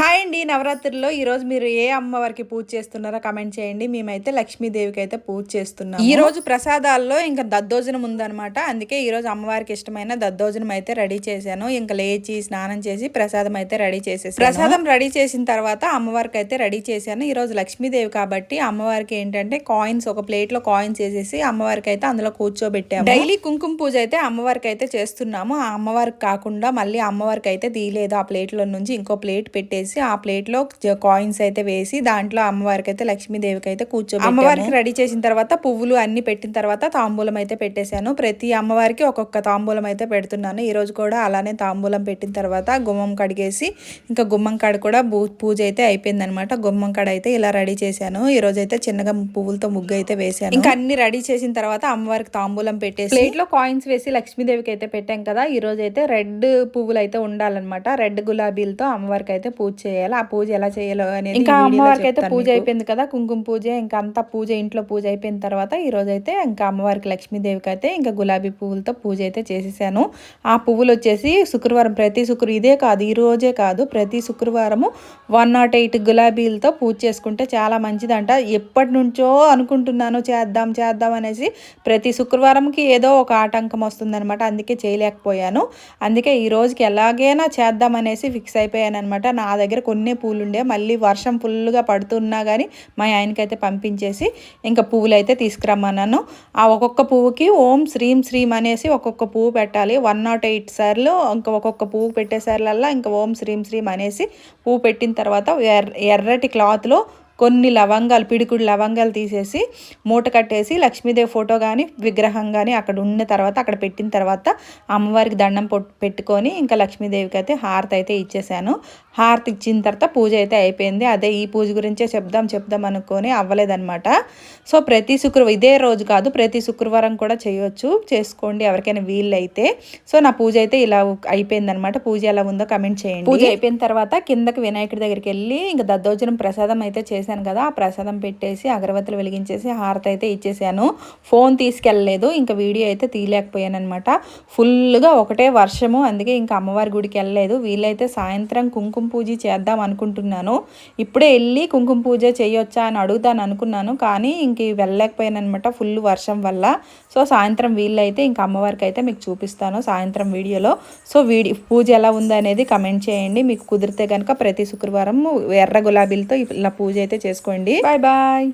Hi అండి నవరాత్రుల్లో ఈరోజు మీరు ఏ అమ్మవారికి పూజ చేస్తున్నారో కమెంట్ చేయండి. మేమైతే లక్ష్మీదేవికి అయితే పూజ చేస్తున్నాం ఈ రోజు ప్రసాదాల్లో ఇంకా దద్దోజనం ఉందన్నమాట. అందుకే ఈ రోజు అమ్మవారికి ఇష్టమైన దద్దోజనం అయితే రెడీ చేశాను. ఇంకా లేచి స్నానం చేసి ప్రసాదం అయితే రెడీ చేసేసి ప్రసాదం రెడీ చేసిన తర్వాత అమ్మవారికి అయితే రెడీ చేశాను. ఈ రోజు లక్ష్మీదేవి కాబట్టి అమ్మవారికి ఏంటంటే కాయిన్స్ ఒక ప్లేట్లో కాయిన్స్ వేసేసి అమ్మవారికి అయితే అందులో కూర్చోబెట్టాము. డైలీ కుంకుమ పూజ అయితే అమ్మవారికి అయితే చేస్తున్నాము. ఆ అమ్మవారికి కాకుండా మళ్ళీ అమ్మవారికి అయితే తీయలేదు. ఆ ప్లేట్లో నుంచి ఇంకో ప్లేట్ పెట్టేసి ఆ ప్లేట్లో కాయిన్స్ అయితే వేసి దాంట్లో అమ్మవారికి అయితే లక్ష్మీదేవికి అయితే కూర్చోబెట్టాము. అమ్మవారికి రెడీ చేసిన తర్వాత పువ్వులు అన్ని పెట్టిన తర్వాత తాంబూలం అయితే పెట్టేశాను. ప్రతి అమ్మవారికి ఒక్కొక్క తాంబూలం అయితే పెడుతున్నాను. ఈ రోజు కూడా అలానే తాంబూలం పెట్టిన తర్వాత గుమ్మం కడిగేసి ఇంకా గుమ్మం కాడ కూడా పూజ అయితే అయిపోయింది అనమాట గుమ్మం కాడ అయితే ఇలా రెడీ చేశాను. ఈ రోజు అయితే చిన్నగా పువ్వులతో ముగ్గు అయితే వేశాను. ఇంకా అన్ని రెడీ చేసిన తర్వాత అమ్మవారికి తాంబూలం పెట్టేసి ప్లేట్లో కాయిన్స్ వేసి లక్ష్మీదేవికి అయితే పెట్టాం కదా ఈ రోజు అయితే రెడ్ పువ్వులు అయితే ఉండాలన్నమాట. రెడ్ గులాబీలతో అమ్మవారికి అయితే పూజ చేయాలి? ఆ పూజ ఎలా చేయాలో అనేది ఇంకా అమ్మవారికి అయితే పూజ అయిపోయింది కదా కుంకుమ పూజ ఇంకా అంతా పూజ ఇంట్లో పూజ అయిపోయిన తర్వాత ఈ రోజు అయితే ఇంకా అమ్మవారికి లక్ష్మీదేవికి అయితే ఇంకా గులాబీ పువ్వులతో పూజ అయితే చేసేసాను. ఆ పువ్వులు వచ్చేసి శుక్రవారం ప్రతి శుక్రవారం ఇదే కాదు ఈ రోజే కాదు ప్రతి శుక్రవారము వన్ నాట్ ఎయిట్ గులాబీలతో పూజ చేసుకుంటే చాలా మంచిదంట. ఎప్పటి నుంచో అనుకుంటున్నాను చేద్దాం చేద్దాం అనేసి ప్రతి శుక్రవారంకి ఏదో ఒక ఆటంకం వస్తుందన్నమాట. అందుకే చేయలేకపోయాను. అందుకే ఈ రోజుకి ఎలాగైనా చేద్దాం అనేసి ఫిక్స్ అయిపోయాను అనమాట నా దగ్గర దగ్గర కొన్ని పూలు ఉండే మళ్ళీ వర్షం ఫుల్గా పడుతున్నా కానీ మా ఆయనకైతే పంపించేసి ఇంకా పువ్వులు అయితే తీసుకురమ్మన్నాను. ఆ ఒక్కొక్క పువ్వుకి ఓం శ్రీం శ్రీం అనేసి ఒక్కొక్క పువ్వు పెట్టాలి. వన్ నాట్ ఎయిట్ సార్లు ఇంకా ఒక్కొక్క పువ్వు పెట్టేసార్లల్లా ఇంకా ఓం శ్రీం శ్రీం అనేసి పువ్వు పెట్టిన తర్వాత ఎర్ర ఎర్రటి క్లాత్లో కొన్ని లవంగాలు పిడికుడు లవంగాలు తీసేసి మూట కట్టేసి లక్ష్మీదేవి ఫోటో కానీ విగ్రహం కానీ అక్కడ ఉన్న తర్వాత అక్కడ పెట్టిన తర్వాత అమ్మవారికి దండం పెట్టుకొని ఇంకా లక్ష్మీదేవికి అయితే హారతి అయితే ఇచ్చేసాను. హారతి ఇచ్చిన తర్వాత పూజ అయితే అయిపోయింది. అదే ఈ పూజ గురించే చెప్దాం చెప్దాం అనుకొని అవ్వలేదన్నమాట. సో ప్రతి శుక్రవారం ఇదే రోజు కాదు ప్రతి శుక్రవారం కూడా చేయొచ్చు. చేసుకోండి ఎవరికైనా వీళ్ళైతే అయితే సో నా పూజ అయితే ఇలా అయిపోయిందనమాట పూజ ఎలా ఉందో కమెంట్ చేయండి. పూజ అయిపోయిన తర్వాత కిందకి వినాయకుడి దగ్గరికి వెళ్ళి ఇంకా దద్దోజనం ప్రసాదం అయితే చేశాను. కదా ఆ ప్రసాదం పెట్టేసి అగరబత్తులు వెలిగించేసి హారతి అయితే ఇచ్చేసాను. ఫోన్ తీసుకెళ్ళలేదు ఇంకా వీడియో అయితే తీయలేకపోయాను అనమాట ఫుల్గా ఒకటే వర్షము అందుకే ఇంకా అమ్మవారి గుడికి వెళ్ళలేదు. వీళ్ళైతే సాయంత్రం కుంకుమ పూజ చేద్దాం అనుకుంటున్నాను. ఇప్పుడే వెళ్ళి కుంకుమ పూజ చేయొచ్చా అని అడుగుతాను అనుకున్నాను కానీ ఇంక వెళ్ళలేకపోయాను అనమాట ఫుల్ వర్షం వల్ల. సో సాయంత్రం వీళ్ళైతే ఇంకా అమ్మవారికి అయితే మీకు చూపిస్తాను సాయంత్రం వీడియోలో. సో వీడియో పూజ ఎలా ఉందనేది కమెంట్ చేయండి. మీకు కుదిరితే కనుక ప్రతి శుక్రవారం ఎర్ర గులాబీలతో ఇలా పూజ అయితే చేసుకోండి. Bye bye.